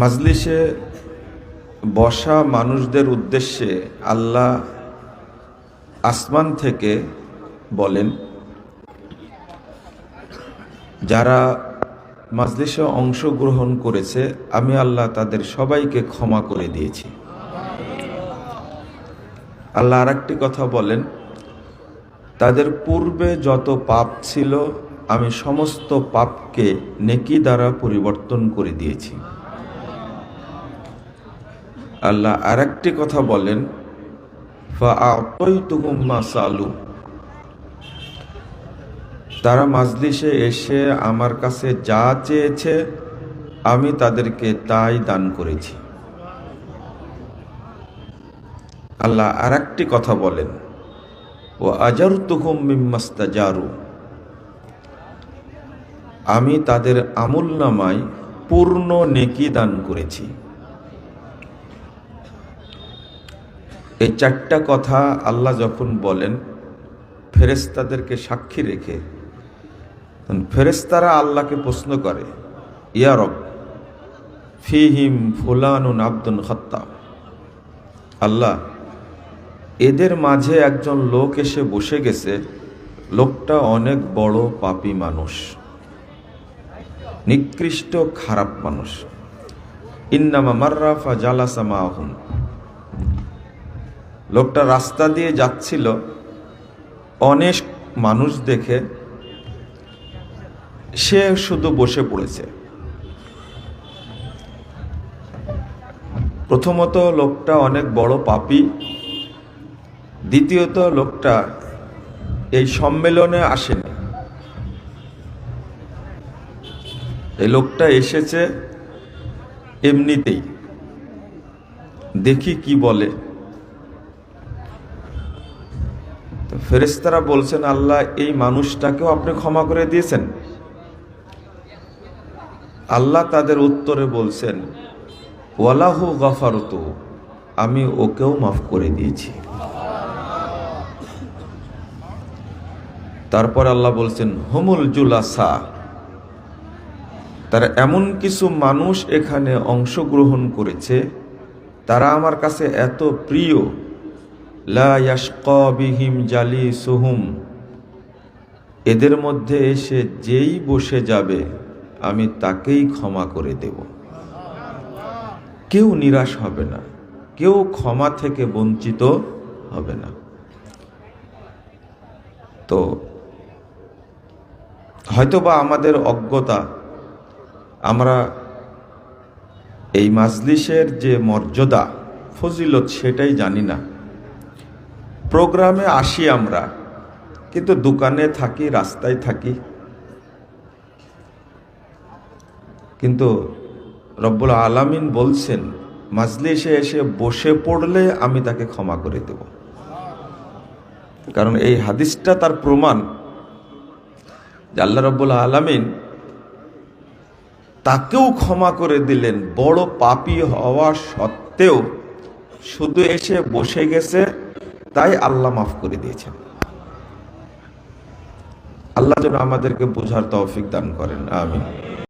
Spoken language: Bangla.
মাজলিসে বসা মানুষদের উদ্দেশ্যে আল্লাহ আসমান থেকে বলেন, যারা মাজলিসে অংশগ্রহণ করেছে, আমি আল্লাহ তাদের সবাইকে ক্ষমা করে দিয়েছি। আল্লাহ আর একটি কথা বলেন, তাদের পূর্বে যত পাপ ছিল, আমি সমস্ত পাপকে নেকি দ্বারা পরিবর্তন করে দিয়েছি। আল্লাহ আর একটি কথা বলেন সালু তারা মাজলিসে এসে আমার কাছে যা চেয়েছে, আমি তাদেরকে তাই দান করেছি। আল্লাহ আর একটি কথা বলেন ও আজার তুকুম মিম্মাস্তা জারু আমি তাদের আমুল নামায় পূর্ণ নেকি দান করেছি। এই চারটা কথা আল্লাহ যখন বলেন ফেরেস্তাদেরকে সাক্ষী রেখে ফেরেস্তারা আল্লাহকে প্রশ্ন করে ইয়ারব ফিহিম ফুলানুন আব্দুল খত্তা আল্লাহ, এদের মাঝে একজন লোক এসে বসে গেছে, লোকটা অনেক বড় পাপি মানুষ, নিকৃষ্ট খারাপ মানুষ। ইন্নামা মার্রাফা জালাসামা আহম লোকটা রাস্তা দিয়ে যাচ্ছিল। অনেক মানুষ দেখে সে শুধু বসে পড়েছে। প্রথমত লোকটা অনেক বড় পাপি। দ্বিতীয়ত লোকটা এই সম্মেলনে আসেনি। এই লোকটা এসেছে এমনিতেই। দেখি কি বলে। তো ফেরেস্তারা বলছেন, আল্লাহ, এই মানুষটাকেও আপনি ক্ষমা করে দিয়েছেন। আল্লাহ তাদের উত্তরে বলছেন, ওয়ালাহু গফারত, আমি ওকেও মাফ করে দিয়েছি। তারপর আল্লাহ বলছেন, হুমুল জুলাসা, তারা এমন কিছু মানুষ এখানে অংশগ্রহণ করেছে, তারা আমার কাছে এত প্রিয় লাশকিহিম জালি সুহুম এদের মধ্যে এসে যেই বসে যাবে, আমি তাকেই ক্ষমা করে দেব। কেউ নিরাশ হবে না, কেউ ক্ষমা থেকে বঞ্চিত হবে না। তো, হয়তোবা আমাদের অজ্ঞতা, আমরা এই মাজলিসের যে মর্যাদা, ফজিলত, সেটাই জানি না। প্রোগ্রামে আসি আমরা, কিন্তু দোকানে থাকি, রাস্তায় থাকি। কিন্তু রব্বুল আলামিন বলছেন, মাজলিসে এসে বসে পড়লে আমি তাকে ক্ষমা করে দেব। কারণ এই হাদিসটা তার প্রমাণ যে আল্লাহ রব্বুল আলামিন তাকেও ক্ষমা করে দিলেন। বড় পাপি হওয়া সত্ত্বেও শুধু এসে বসে গেছে তাই আল্লাহ মাফ করে দিয়েছেন। আল্লাহ যেন আমাদেরকে বোঝার তৌফিক দান করেন আমি